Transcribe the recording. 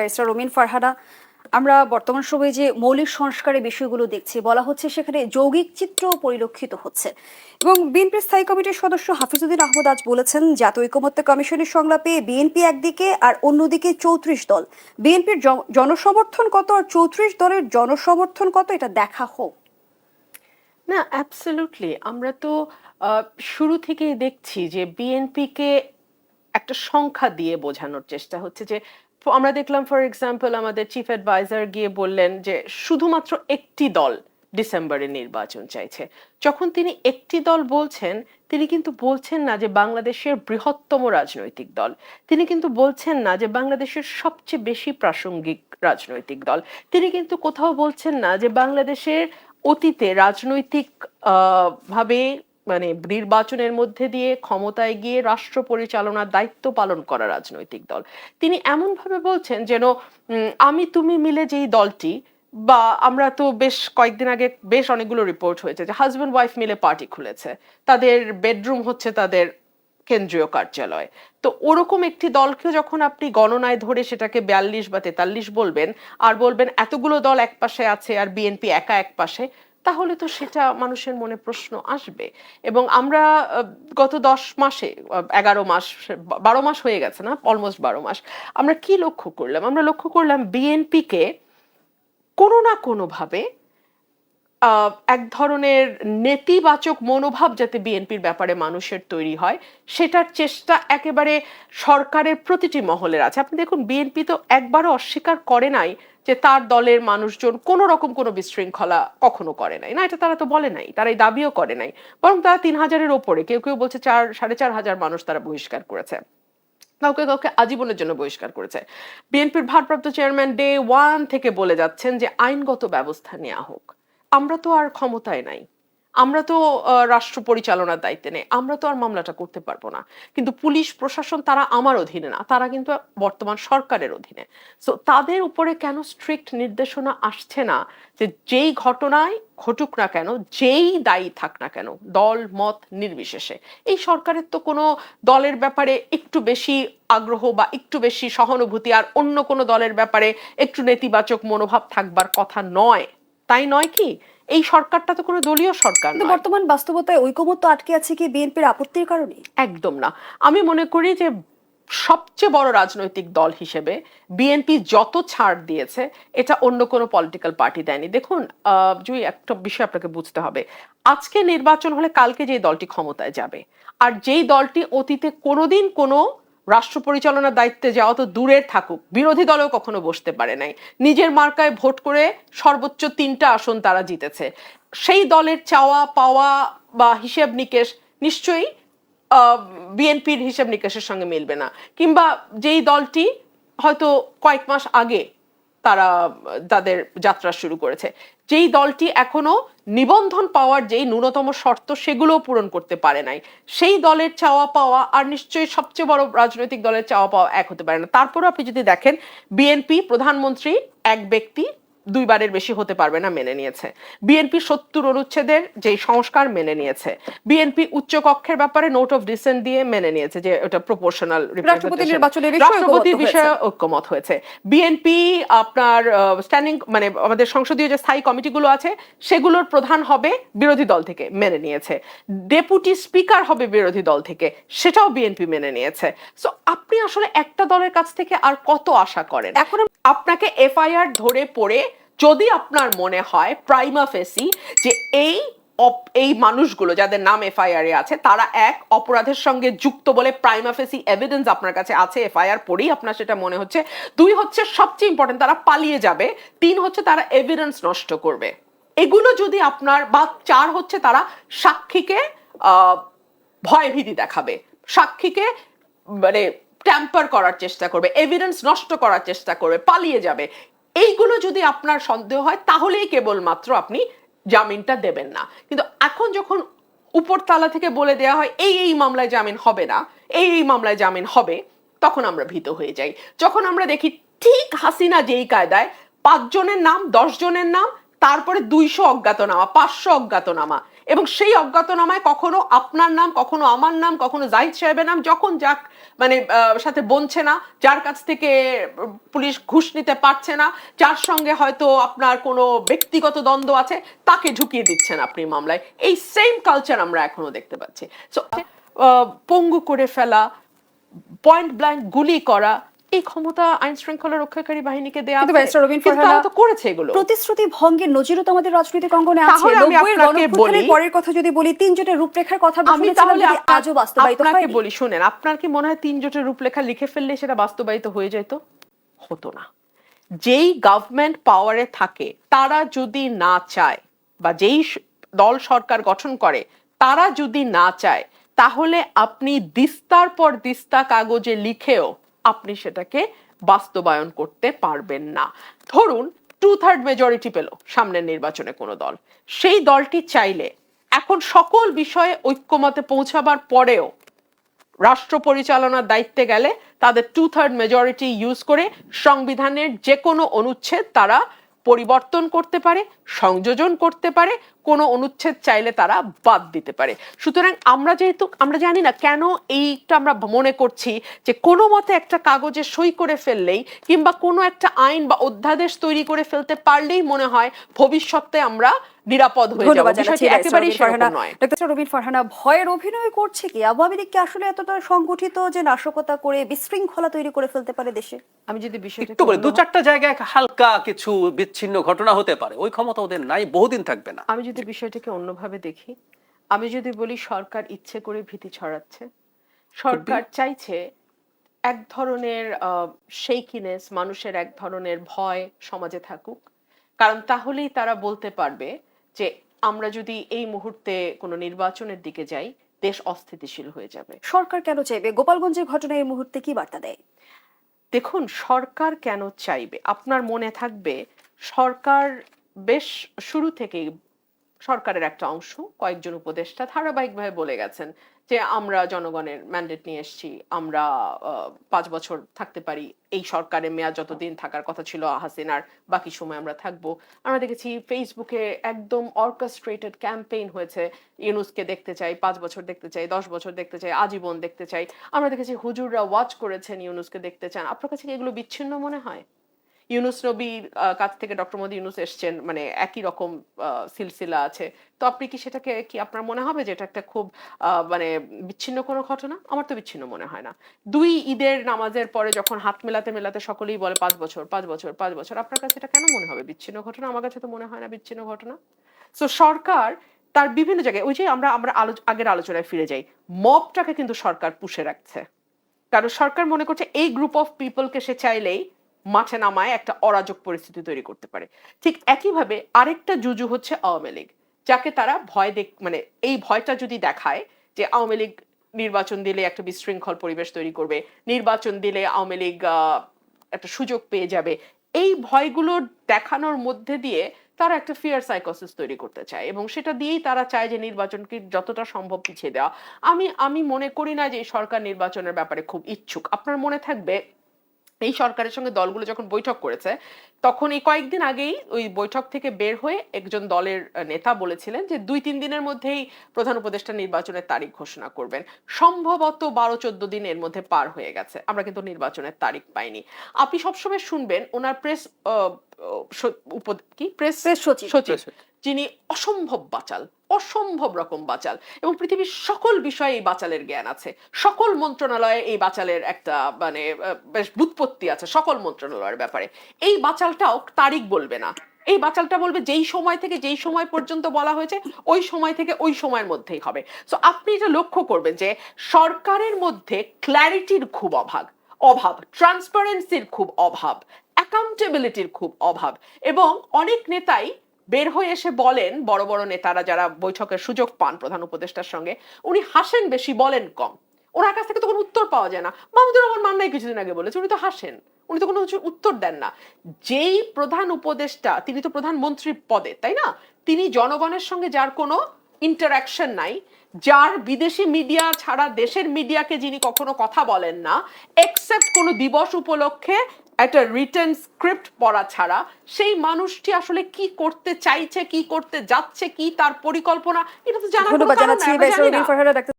Barrister রমিন Farhana আমরা বর্তমান সময়ে যে মৌলিক সংস্কারের বিষয়গুলো দেখছি, বলা হচ্ছে সেখানে যৌগিক চিত্র পরিলক্ষিত হচ্ছে। এবং বিএনপির স্থায়ী কমিটির সদস্য হাফিজুদ্দিন আহমদ আজ বলেছেন, জাতীয় ঐকমত্য কমিশনের সংলাপে বিএনপি একদিকে আর অন্যদিকে চৌত্রিশ দল। বিএনপির জনসমর্থন কত আর চৌত্রিশ দলের জনসমর্থন কত, এটা দেখা হোক। না অ্যাবসলিউটলি আমরা তো শুরু থেকেই দেখছি যে বিএনপিকে একটা সংখ্যা দিয়ে বোঝানোর চেষ্টা হচ্ছে যে আমরা দেখলাম ফর এক্সাম্পল আমাদের চিফ অ্যাডভাইজার গিয়ে বললেন যে শুধুমাত্র একটি দল ডিসেম্বরে নির্বাচন চাইছে। যখন তিনি একটি দল বলছেন, তিনি কিন্তু বলছেন না যে বাংলাদেশের বৃহত্তম রাজনৈতিক দল। তিনি কিন্তু বলছেন না যে বাংলাদেশের সবচেয়ে বেশি প্রাসঙ্গিক রাজনৈতিক দল। তিনি কিন্তু কোথাও বলছেন না যে বাংলাদেশের অতীতে রাজনৈতিক ভাবে মানে নির্বাচনের মধ্যে দিয়ে ক্ষমতায় গিয়ে রাষ্ট্র পরিচালনার দায়িত্ব পালন করা রাজনৈতিক দল। তিনি এমনভাবে বলছেন যেন আমি তুমি মিলে যেই দলটি, বা আমরা তো বেশ কয়েকদিন আগে বেশ অনেকগুলো রিপোর্ট হয়েছে যে হাজব্যান্ড ওয়াইফ মিলে পার্টি খুলেছে। তাদের বেডরুম হচ্ছে তাদের কেন্দ্রীয় কার্যালয়। তো ওরকম একটি দলকে যখন আপনি গণনায় ধরে সেটাকে বিয়াল্লিশ বা তেতাল্লিশ বলবেন, আর বলবেন এতগুলো দল এক পাশে আছে আর বিএনপি একা এক পাশে তাহলে তো সেটা মানুষের মনে প্রশ্ন আসবে। এবং আমরা গত দশ মাসে এগারো মাস, বারো মাস হয়ে গেছে না অলমোস্ট বারো মাস, আমরা কি লক্ষ্য করলাম? আমরা লক্ষ্য করলাম বিএনপিকে কোনো না কোনোভাবে এক ধরনের নেতিবাচক মনোভাব যাতে বিএনপির ব্যাপারে মানুষের তৈরি হয়, সেটার চেষ্টা একেবারে সরকারের প্রতিটি মহলের আছে। আপনি দেখুন বিএনপি তো একবারও অস্বীকার করে নাই যে তার দলের মানুষজন কোনো রকম কোনো বিশৃঙ্খলা কখনো করে নাই। না, এটা তারা তো বলে নাই, তারা এই দাবিও করে নাই। বরং তারা তিন হাজারের ওপরে, কেউ কেউ বলছে চার, সাড়ে চার হাজার মানুষ তারা বহিষ্কার করেছে। কাউকে কাউকে আজীবনের জন্য বহিষ্কার করেছে। বিএনপির ভারপ্রাপ্ত চেয়ারম্যান ডে ওয়ান থেকে বলে যাচ্ছেন যে আইনগত ব্যবস্থা নেওয়া হোক। আমরা তো আর ক্ষমতায় নাই। আমরা তো রাষ্ট্র পরিচালনার দায়িত্বে নেই, আমরা তো আর মামলাটা করতে পারব না। কিন্তু পুলিশ, প্রশাসন তারা আমার অধীনে না, তারা কিন্তু বর্তমান সরকারের অধীনে। সো তাদের উপরে কেন স্ট্রিক্ট নির্দেশনা আসছে না যে যেই ঘটনায় ঘটুক না কেন, যেই দায়ী থাক না কেন, দল, মত নির্বিশেষে, এই সরকারের তো কোনো দলের ব্যাপারে একটু বেশি আগ্রহ বা একটু বেশি সহানুভূতি আর অন্য কোনো দলের ব্যাপারে একটু নেতিবাচক মনোভাব থাকবার কথা নয়। তাই নয় কি? এই সরকারটা তো কোনো দলীয় সরকার কিন্তু বর্তমান বাস্তবতায় ঐকমত্য আটকে আছে কি বিএনপির আপত্তির কারণে? একদম না। আমি মনে করি যে সবচেয়ে বড় রাজনৈতিক দল হিসেবে বিএনপি যত ছাড় দিয়েছে এটা অন্য কোনো পলিটিক্যাল পার্টি দেয়নি। দেখুন আহ, জুই একটা বিষয় আপনাকে বুঝতে হবে। আজকে নির্বাচন হলে কালকে যেই দলটি ক্ষমতায় যাবে আর যেই দলটি অতীতে কোনোদিন কোনো রাষ্ট্র পরিচালনার দায়িত্বে যাওয়া তো দূরের থাকুক, বিরোধী দলেও কখনো বসতে পারে নাই। নিজের মার্কায় ভোট করে সর্বোচ্চ তিনটা আসন তারা জিতেছে। সেই দলের চাওয়া পাওয়া বা হিসেব নিকেশ নিশ্চয়ই বিএনপির হিসেব নিকেশের সঙ্গে মিলবে না। কিংবা যেই দলটি হয়তো কয়েক মাস আগে তারা, তাদের যাত্রা শুরু করেছে। যেই দলটি এখনও নিবন্ধন পাওয়ার যেই ন্যূনতম শর্ত সেগুলোও পূরণ করতে পারে নাই। সেই দলের চাওয়া পাওয়া আর নিশ্চয়ই সবচেয়ে বড় রাজনৈতিক দলের চাওয়া পাওয়া এক হতে পারে না। তারপরও আপনি যদি দেখেন, বিএনপি প্রধানমন্ত্রী এক ব্যক্তি দুইবারের বেশি হতে পারবে না মেনে নিয়েছে। বিএনপি সত্তর অনুচ্ছেদের যে সংস্কার মেনে নিয়েছে। বিএনপি উচ্চ কক্ষের ব্যাপারে নোট অফ ডিসেন্ট দিয়ে মেনে নিয়েছে যে ওটা প্রপোর্শনাল রাষ্ট্রপতি নির্বাচনের রাষ্ট্রপতির বিষয়ে ঐক্যমত হয়েছে। বিএনপি আপনার স্ট্যান্ডিং মানে আমাদের সংসদীয় যে স্থায়ী কমিটিগুলো আছে সেগুলোর প্রধান হবে বিরোধী দল থেকে মেনে নিয়েছে। ডেপুটি স্পিকার হবে বিরোধী দল থেকে সেটাও বিএনপি মেনে নিয়েছে। সো আপনি আসলে একটা দলের কাছ থেকে আর কত আশা করেন? এখন আপনাকে এফআইআর ধরে পড়ে যদি আপনার মনে হয় প্রাইমা ফেসি যে এই এই মানুষগুলো যাদের নাম এফআইআর আছে, তারা এক অপরাধের সঙ্গে যুক্ত বলে প্রাইমা ফেসি এভিডেন্স আপনার কাছে আছে এফআইআর পড়েই আপনার সেটা মনে হচ্ছে। দুই হচ্ছে সবচেয়ে ইম্পর্টেন্ট তারা পালিয়ে যাবে, তিন হচ্ছে তারা এভিডেন্স নষ্ট করবে। এগুলো যদি আপনার বা চার হচ্ছে তারা সাক্ষীকে ভয়ভীতি দেখাবে, সাক্ষীকে মানে ট্যাম্পার করার চেষ্টা করবে এভিডেন্স নষ্ট করার চেষ্টা করবে, পালিয়ে যাবে। এইগুলো যদি আপনার সন্দেহ হয়, তাহলেই কেবলমাত্র আপনি জামিনটা দেবেন না। কিন্তু এখন যখন উপরতলা থেকে বলে দেওয়া হয়, এই এই মামলায় জামিন হবে না, এই এই মামলায় জামিন হবে, তখন আমরা ভীত হয়ে যাই। যখন আমরা দেখি ঠিক হাসিনা যেই কায়দায়, পাঁচজনের নাম দশ জনের নাম, তারপরে দুইশো অজ্ঞাতনামা, পাঁচশো অজ্ঞাতনামা, এবং সেই অজ্ঞাতনামায় কখনো আপনার নাম, কখনো আমার নাম, কখনো জাহিদ সাহেবের নাম, যখন যাক মানে সাথে বনছে না, যার কাছ থেকে পুলিশ ঘুষ নিতে পারছে না, যার সঙ্গে হয়তো আপনার কোনো ব্যক্তিগত দ্বন্দ্ব আছে, তাকে ঢুকিয়ে দিচ্ছেন আপনি মামলায়। এই সেম কালচার আমরা এখনও দেখতে পাচ্ছি। পঙ্গু করে ফেলা পয়েন্ট ব্ল্যাঙ্ক গুলি করা এই ক্ষমতা আইন শৃঙ্খলা রক্ষাকারী বাহিনীকে দেওয়া কিন্তু ব্যারিস্টার রবিন ফারহানা তো করেছে এগুলো। প্রতিশ্রুতি ভঙ্গের নজিরও তো আমাদের রাজনৈতিক অঙ্গনে আছে। নব্বইয়ের পরের কথা যদি বলি তিন জোটের রূপরেখার কথা আমি তাহলে আজও বাস্তবায়িত আপনাকে বলি শুনেন আপনার কি মনে হয় তিন জোটের রূপলেখা লিখে ফেললে সেটা বাস্তবায়িত হয়ে যেত? হতো না। যেই গভর্নমেন্ট পাওয়ারে থাকে তারা যদি না চায় বা যেই দল সরকার গঠন করে তারা যদি না চায় তাহলে আপনি দিস্তার পর দিস্তা কাগজে লিখেও আপনি সেটাকে বাস্তবায়ন করতে পারবেন না। ধরুন টু থার্ড মেজরিটি পেল সামনের নির্বাচনে কোনো দল। সেই দলটি চাইলে এখন সকল বিষয়ে ঐক্যমতে পৌঁছাবার পরেও রাষ্ট্র পরিচালনার দায়িত্বে গেলে তাদের টু থার্ড মেজরিটি ইউজ করে সংবিধানের যে কোনো অনুচ্ছেদ তারা পরিবর্তন করতে পারে, সংযোজন করতে পারে কোনো অনুচ্ছেদ চাইলে তারা বাদ দিতে পারে। সুতরাং আমরা যেহেতু, আমরা জানি না কেন এইটা আমরা মনে করছি যে কোনো মতে একটা কাগজে সই করে ফেললেই কিংবা কোনো একটা আইন বা অধ্যাদেশ তৈরি করে ফেলতে পারলেই মনে হয় ভবিষ্যতে আমরা নিরাপদ হয়ে যাব। বিষয়টি একেবারেই সেরকম নয়। ডক্টর রবিন ফারহানা ভয়ের অভিনয় করছে কি? আওয়ামী লীগ কি আসলে এতটা সংগঠিত যে নাশকতা করে বিশৃঙ্খলা তৈরি করে ফেলতে পারে দেশে? আমি যদি বিষয়টা একটু করে দু চারটা জায়গায় হালকা কিছু বিচ্ছিন্ন ঘটনা হতে পারে। ওই ক্ষমতা ওদের নাই বহুদিন থাকবে না। আমি যদি বিষয়টাকে অন্যভাবে দেখি আমি যদি বলি সরকার ইচ্ছে করে ভীতি ছড়াচ্ছে সরকার চাইছে এক ধরনের শেকিনেস মানুষের এক ধরনের ভয় সমাজে থাকুক। কারণ তাহলেই তারা বলতে পারবে যে আমরা যদি এই মুহূর্তে কোনো নির্বাচনের দিকে যাই দেশ অস্থিতিশীল হয়ে যাবে। সরকার কেন চাইবে? গোপালগঞ্জের ঘটনা এই মুহূর্তে কি বার্তা দেয়? দেখুন সরকার কেন চাইবে? আপনার মনে থাকবে সরকার বেশ শুরু থেকেই সরকারের একটা অংশ, কয়েকজন উপদেষ্টা ধারাবাহিকভাবে বলে গেছেন যে, আমরা জনগণের ম্যান্ডেট নিয়ে এসেছি, আমরা পাঁচ বছর থাকতে পারি, এই সরকারের মেয়াদ যতদিন থাকার কথা ছিল, হাসিনার বাকি সময় আমরা থাকব। আমরা দেখেছি ফেসবুকে একদম অর্কেস্ট্রেটেড ক্যাম্পেইন হয়েছে, ইউনুসকে দেখতে চাই, পাঁচ বছর দেখতে চাই, দশ বছর দেখতে চাই, আজীবন দেখতে চাই। আমরা দেখেছি হুজুররা ওয়াচ করেছেন ইউনুসকে দেখতে চান। আপনার কাছে কি এগুলো বিচ্ছিন্ন মনে হয়? ইউনুস আহ, কাছ থেকে ডক্টর মোদী ইউনুস এসছেন মানে একই রকম সিলসিলা আছে। তো আপনি কি সেটাকে কি আপনার মনে হবে যে এটা একটা খুব মানে বিচ্ছিন্ন কোনো ঘটনা? আমার তো বিচ্ছিন্ন মনে হয় না। দুই ঈদের নামাজের পরে যখন হাত মেলাতে মেলাতে সকলেই বলে পাঁচ বছর পাঁচ বছর পাঁচ বছর। আপনার কাছে এটা কেন মনে হবে? বিচ্ছিন্ন ঘটনা? আমার কাছে তো মনে হয় না বিচ্ছিন্ন ঘটনা। সো সরকার তার বিভিন্ন জায়গায় ওই যে আমরা আমরা আলো- আগের আলোচনায় ফিরে যাই। মবটাকে কিন্তু সরকার পুষে রাখছে। কারণ সরকার মনে করছে এই গ্রুপ অফ পিপলকে সে চাইলেই মাঠে নামায় একটা অরাজক পরিস্থিতি তৈরি করতে পারে। ঠিক একইভাবে আরেকটা জুজু হচ্ছে আওয়ামী লীগ, যাকে তারা ভয় দেখ মানে এই ভয়টা যদি দেখায় যে আওয়ামী লীগ নির্বাচন দিলে একটা বিশৃঙ্খল পরিবেশ তৈরি করবে, নির্বাচন দিলে আওয়ামী লীগ একটা সুযোগ পেয়ে যাবে, এই ভয়গুলো দেখানোর মধ্যে দিয়ে তারা একটা ফিয়ার সাইকোসিস তৈরি করতে চায় এবং সেটা দিয়েই তারা চায় যে নির্বাচনকে যতটা সম্ভব পিছিয়ে দেওয়া। আমি আমি মনে করি না যে সরকার নির্বাচনের ব্যাপারে খুব ইচ্ছুক। আপনার মনে থাকবে? এই সরকারের সঙ্গে দলগুলো যখন বৈঠক করেছে তখন এই কয়েকদিন আগেই ওই বৈঠক থেকে বের হয়ে একজন দলের নেতা বলেছিলেন যে দুই তিন দিনের মধ্যেই প্রধান উপদেষ্টা নির্বাচনের তারিখ ঘোষণা করবেন। সম্ভবত বারো চোদ্দ দিন এর মধ্যে পার হয়ে গেছে। আমরা কিন্তু নির্বাচনের তারিখ পাইনি। আপনি সবসময় শুনবেন ওনার প্রেস কি? প্রেস প্রেস সচিব। যিনি অসম্ভব বাচাল, অসম্ভব রকম বাচাল এবং পৃথিবীর সকল বিষয়ে এই বাচালের জ্ঞান আছে। সকল মন্ত্রণালয়ে এই বাচালের একটা মানে বেশ বুৎপত্তি আছে সকল মন্ত্রণালয়ের ব্যাপারে। এই বাচালটাও তারিখ বলবে না। এই বাচালটা বলবে যেই সময় থেকে যেই সময় পর্যন্ত বলা হয়েছে, ওই সময় থেকে ওই সময়ের মধ্যেই হবে। সো আপনি এটা লক্ষ্য করবেন যে সরকারের মধ্যে ক্ল্যারিটির খুব অভাব অভাব ট্রান্সপারেন্সির খুব অভাব অ্যাকাউন্টেবিলিটির খুব অভাব এবং অনেক নেতাই বের হয়ে এসে বলেন, বড় বড় নেতারা যারা বৈঠকের সুযোগ পান প্রধান উপদেষ্টার সঙ্গে, উনি হাসেন বেশি, বলেন কম। ওনার কাছ থেকে তো কোনো উত্তর পাওয়া যায় না। মাহমুদুর রহমান মান্নাই কিছুদিন আগে বলেছে, উনি তো হাসেন। উনি তো কোনো উত্তর দেন না। যেই প্রধান উপদেষ্টা, তিনি তো প্রধানমন্ত্রীর পদে, তাই না? তিনি জনগণের সঙ্গে যার কোনো ইন্টারাকশন নাই, যার বিদেশি মিডিয়া ছাড়া দেশের মিডিয়াকে যিনি কখনো কথা বলেন না এক্সেপ্ট কোনো দিবস উপলক্ষে একটা রিটার্ন স্ক্রিপ্ট পড়া ছাড়া সেই মানুষটি আসলে কি করতে চাইছে কি করতে যাচ্ছে কি তার পরিকল্পনা এটা তো জানা কোনো কারণ